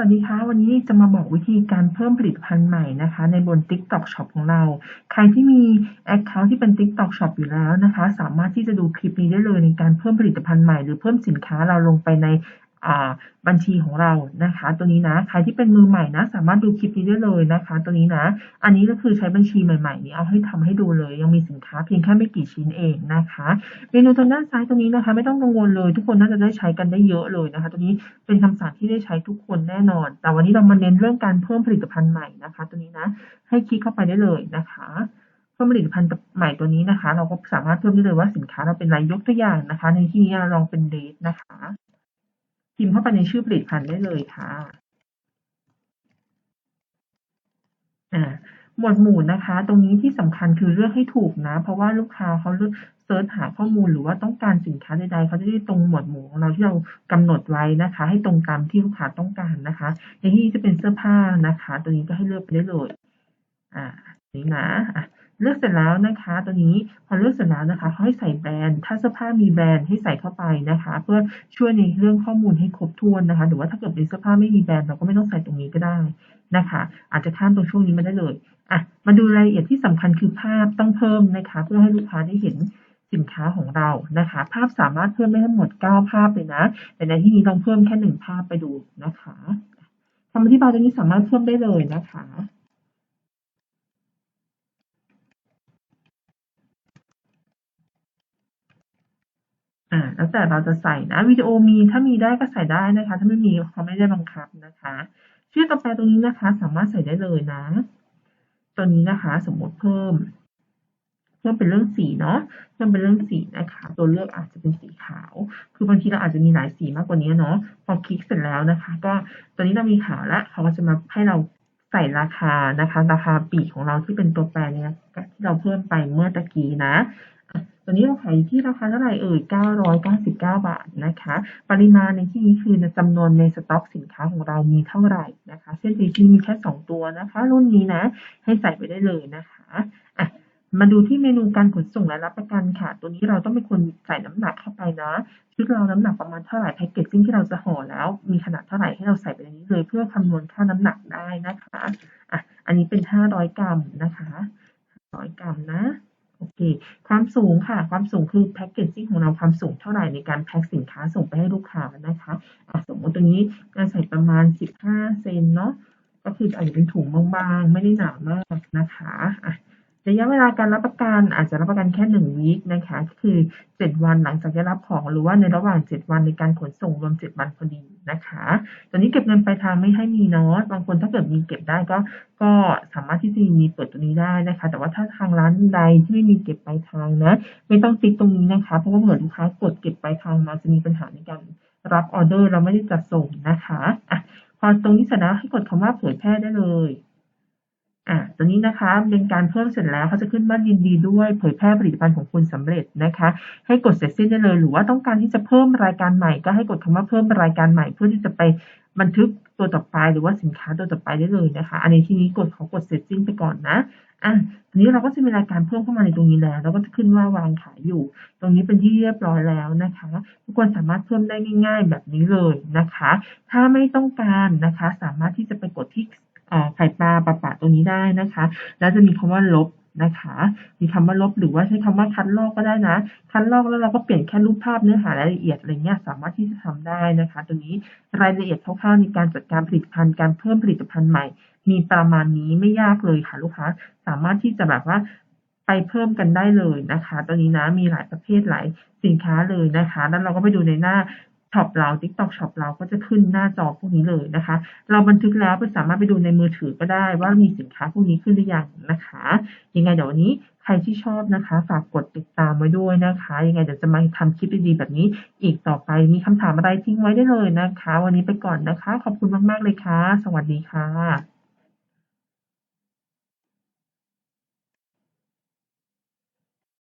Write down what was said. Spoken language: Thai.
วัสดีค่ะ วันนี้จะมาบอกวิธีการเพิ่มผลิตภัณฑ์ใหม่นะคะ ในบน TikTok Shop ของเรา ใครที่มีแอคเคาท์ที่เป็น TikTok Shop อยู่แล้วนะคะ สามารถที่จะดูคลิปนี้ได้เลยในการเพิ่มผลิตภัณฑ์ใหม่หรือเพิ่มสินค้าเราลงไปใน บัญชีของเรานะคะ ตัวนี้นะใครที่เป็นมือใหม่นะ สามารถดูคลิปนี้ได้เลยนะคะ ตัวนี้นะ อันนี้ก็คือใช้บัญชีใหม่ๆนี้เอาให้ทำให้ดูเลย ยังมีสินค้าเพียงแค่ไม่กี่ชิ้นเองนะคะเมนูทางด้านซ้ายตัวนี้นะคะ ไม่ต้องกังวลเลย ทุกคนน่าจะได้ใช้กันได้เยอะเลยนะคะ ตัวนี้เป็นคำสั่งที่ได้ใช้ทุกคนแน่นอน แต่วันนี้เรามาเน้นเรื่องการเพิ่มผลิตภัณฑ์ใหม่นะคะ ตัวนี้นะ ให้คลิกเข้าไปได้เลยนะคะเพิ่มผลิตภัณฑ์ใหม่ตัวนี้นะคะ เราก็สามารถเพิ่มได้เลยว่าสินค้าเราเป็นอะไรยกตัวอย่างนะคะ ในที่นี้ลองเป็นเดทนะคะ พิมพ์เข้าไปในชื่อผลิตภัณฑ์ได้เลยค่ะอ่าหมวดหมู่นะคะ ตรงนี้ที่สำคัญคือเลือกให้ถูกนะ เพราะว่าลูกค้าเขาเลือกเซิร์ชหาข้อมูลหรือว่าต้องการสินค้าใดๆเขาจะได้ตรงหมวดหมู่ของเราที่เรากำหนดไว้นะคะ ให้ตรงตามที่ลูกค้าต้องการนะคะอย่างที่จะเป็นเสื้อผ้านะคะ ตัวนี้ก็ให้เลือกไปได้เลย อ่านี่นะอะ เลือกเสร็จแล้วนะคะ ตัวนี้พอเลือกเสร็จแล้วนะคะเขาให้ใส่แบรนด์ถ้าเสื้อผ้ามีแบรนด์ให้ใส่เข้าไปนะคะ เพื่อช่วยในเรื่องข้อมูลให้ครบถ้วนนะคะ หรือว่าถ้าเกิดเป็นเสื้อผ้าไม่มีแบรนด์เราก็ไม่ต้องใส่ตรงนี้ก็ได้นะคะ อาจจะข้ามตรงช่วงนี้มาได้เลยอะมาดูรายละเอียดที่สำคัญคือภาพต้องเพิ่มนะคะ เพื่อให้ลูกค้าได้เห็นสินค้าของเรานะคะ ภาพสามารถเพิ่มได้ทั้งหมด 9 ภาพเลยนะ แต่ในที่นี้ต้องเพิ่มแค่หนึ่งภาพไปดูนะคะคำอธิบายตรงนี้สามารถเพิ่มได้เลยนะคะ อ่าแล้วแต่เราจะใส่นะวิดีโอมีถ้ามีได้ก็ใส่ได้นะคะ ถ้าไม่มีเขาไม่ได้บังคับนะคะ ชื่อต่อไปตรงนี้นะคะ สามารถใส่ได้เลยนะ ตัวนี้นะคะสมมติเพิ่ม เพิ่มเป็นเรื่องสีเนาะเพิ่มเป็นเรื่องสีนะคะ ตัวเลือกอาจจะเป็นสีขาว คือบางทีเราอาจจะมีหลายสีมากกว่านี้เนาะพอคลิกเสร็จแล้วนะคะ ก็ตัวนี้เรามีขาวแล้วเขาก็จะมาให้เราใส่ราคานะคะ ราคาปีของเราที่เป็นตัวแปรเนี่ยที่เราเพิ่มไปเมื่อตะกี้นะ ตัวนี้เราขายที่ราคาเท่าไหร่เอ่ย 999 บาทนะคะ ปริมาณในที่นี้คือจำนวนในสต็อกสินค้าของเรามีเท่าไหร่นะคะ เส้นที่มีแค่ 2 ตัวนะคะ รุ่นนี้นะ ให้ใส่ไปได้เลยนะคะอะมาดูที่เมนูการขนส่งและรับประกันค่ะ ตัวนี้เราต้องเป็นคนใส่น้ำหนักเข้าไปนะ ชุดเราน้ำหนักประมาณเท่าไหร่แพ็กเกจจิ้งที่เราจะห่อแล้ว มีขนาดเท่าไหร่ให้เราใส่ไปในนี้เลยเพื่อคำนวณค่าน้ำหนักได้นะคะ อะ อันนี้เป็น 500 กรัมนะคะ 100 กรัมนะ โอเคความสูงค่ะ ความสูงคือแพ็กเกจซิ่งของเราความสูงเท่าไหร่ในการแพ็กสินค้าส่งไปให้ลูกค้านะคะะสมมติตัวนี้การใส่ประมาณ 15 เซนเนาะก็คืออาจจะเป็นถุงบางๆ ไม่ได้หนามากนะคะะ ระยะเวลาการรับประกันอาจจะรับประกันแค่หนึ่งวีคนะคะ คือเจ็ดวันหลังจากได้รับของ หรือว่าในระหว่างเจ็ดวันในการขนส่งรวมเจ็ดวันพอดีนะคะ ตอนนี้เก็บเงินปลายทางไม่ให้มีเนาะ บางคนถ้าเกิดมีเก็บได้ก็ก็สามารถที่จะมีเปิดตัวนี้ได้นะคะ แต่ว่าถ้าทางร้านใดที่ไม่มีเก็บปลายทางนะ ไม่ต้องติ๊กตรงนี้นะคะ เพราะว่าเหมือนลูกค้ากดเก็บปลายทางมาจะมีปัญหาในการรับออเดอร์เราไม่ได้จัดส่งนะคะอะพอตรงนี้เสร็จแล้วให้กดคำว่าเผยแพร่ได้เลย อะตัวนี้นะคะเป็นการเพิ่มเสร็จแล้วเขาจะขึ้นว่ายินดีด้วยเผยแพร่ผลิตภัณฑ์ของคุณสำเร็จนะคะ ให้กดเสร็จสิ้นได้เลย หรือว่าต้องการที่จะเพิ่มรายการใหม่ ก็ให้กดคำว่าเพิ่มรายการใหม่ เพื่อที่จะไปบันทึกตัวต่อไปหรือว่าสินค้าตัวต่อไปได้เลยนะคะ อันนี้ที่นี้กดเขากดเสร็จสิ้นไปก่อนนะอะทีนี้เราก็จะมีรายการเพิ่มเข้ามาในตรงนี้แล้วเราก็จะขึ้นว่าวางขายอยู่ ตรงนี้เป็นที่เรียบร้อยแล้วนะคะ ทุกคนสามารถเพิ่มได้ง่าย ๆ แบบนี้เลยนะคะ ถ้าไม่ต้องการนะคะ สามารถที่จะไปกดที่ ไข่ปลาปะปะตัวนี้ได้นะคะ แล้วจะมีคำว่าลบนะคะ มีคำว่าลบหรือว่าใช้คำว่าคัดลอกก็ได้นะ คัดลอกแล้วเราก็เปลี่ยนแค่รูปภาพเนื้อหารายละเอียดอะไรเงี้ยสามารถที่จะทำได้นะคะตัวนี้รายละเอียดคร่าวๆในการจัดการผลิตภัณฑ์การเพิ่มผลิตภัณฑ์ใหม่ มีประมาณนี้ไม่ยากเลยค่ะลูกค้า สามารถที่จะแบบว่าไปเพิ่มกันได้เลยนะคะตัวนี้นะมีหลายประเภทหลายสินค้าเลยนะคะ แล้วเราก็ไปดูในหน้า ช็อปเราทิกตอกช็อปเราก็จะขึ้นหน้าจอพวกนี้เลยนะคะ เราบันทึกแล้วไปสามารถไปดูในมือถือก็ได้ ว่ามีสินค้าพวกนี้ขึ้นหรือยังนะคะ ยังไงเดี๋ยววันนี้ใครที่ชอบนะคะ ฝากกดติดตามไว้ด้วยนะคะ ยังไงเดี๋ยวจะมาทำคลิปดีๆแบบนี้ อีกต่อไปมีคำถามอะไรทิ้งไว้ได้เลยนะคะ วันนี้ไปก่อนนะคะ ขอบคุณมากๆเลยค่ะ สวัสดีค่ะ